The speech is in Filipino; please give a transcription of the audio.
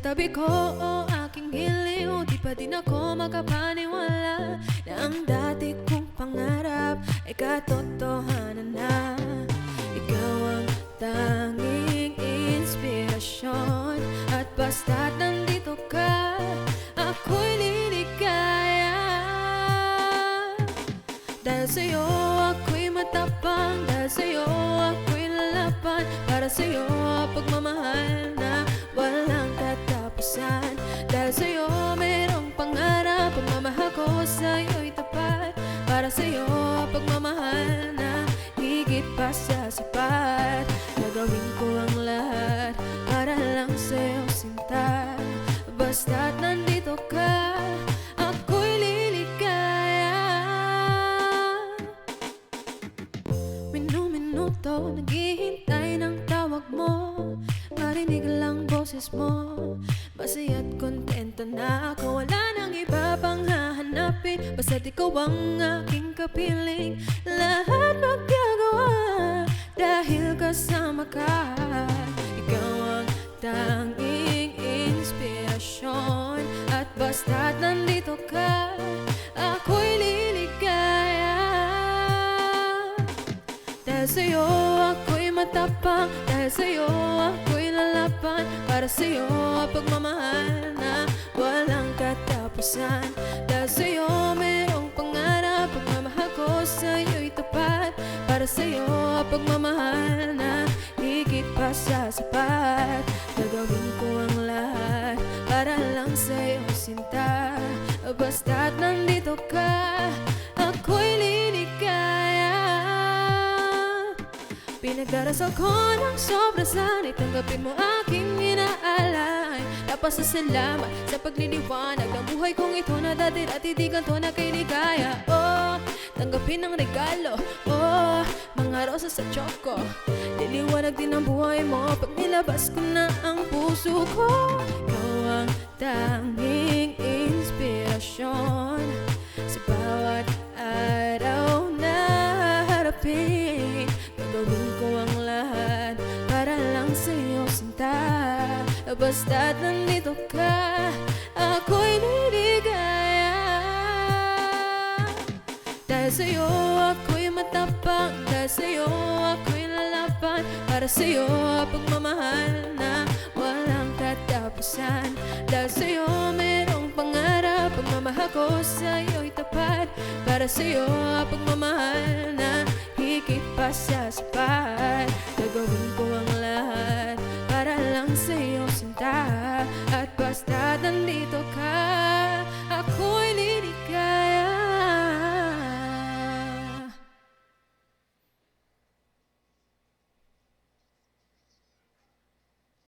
tabi ko o aking giliw Di pa din ako makapaniwala Na ang dati kong pangarap Ay katotohanan na. Ikaw ang tanging inspirasyon At basta't nandito ka Ako'y liligaya Dahil sa'yo ako'y matapang. Dahil sa'yo ako'y lalaban Para sa'yo pagmamahal ko sa'yo'y tapat Para sa'yo pagmamahal na higit pa sa sapat. Gagawin ko ang lahat para lang sa'yo sinta. Basta't nandito ka Ako'y liligaya. Minu-minuto Naghihintay ng tawag mo Marinig lang boses mo. Masaya't kontento na ako. Wala nang iba pang hahanapin. Basta't ikaw ang aking kapiling. Lahat magagawa Dahil kasama ka. Ikaw ang tanging inspirasyon. At basta't nandito ka Ako'y liligaya. Dahil sa'yo ako'y matapang. Dahil sa'yo ako'y lalaban Para sa'yo pagmamahal na walang katapusan. Dahil sa'yo merong pangarap. Pagmamahal ko sa'yo'y tapat. Para sa'yo pagmamahal na higit pa sa sapat. Gagawin ko ang lahat para lang sa'yo sinta. Basta't nandito ka Ako'y liligaya. Pinagdarasal ko ng sobra sana'y tanggapin mo aking inaalay Napasasalamat sa pagliliwanag ng buhay kong ito na dati at hindi ganito na kay ligaya Oh, tanggapin ang regalo. Oh, mga rosas sa choco. Liliwanag din ang buhay mo pag nilabas ko na ang puso ko. Ikaw ang tanging inspirasyon Sa bawat araw na harapin. Gagawin ko ang lahat para lang sa'yo sinta Basta't nandito ka, ako'y liligaya Dahil sa'yo ako'y matapang Dahil sa'yo ako'y lalaban Para sa'yo pagmamahal na walang katapusan Dahil sa'yo merong pangarap. Pagmamahal ko sa'yo'y tapat. Para sa'yo pagmamahal na higit pa sa sapat Basta't nandito ka.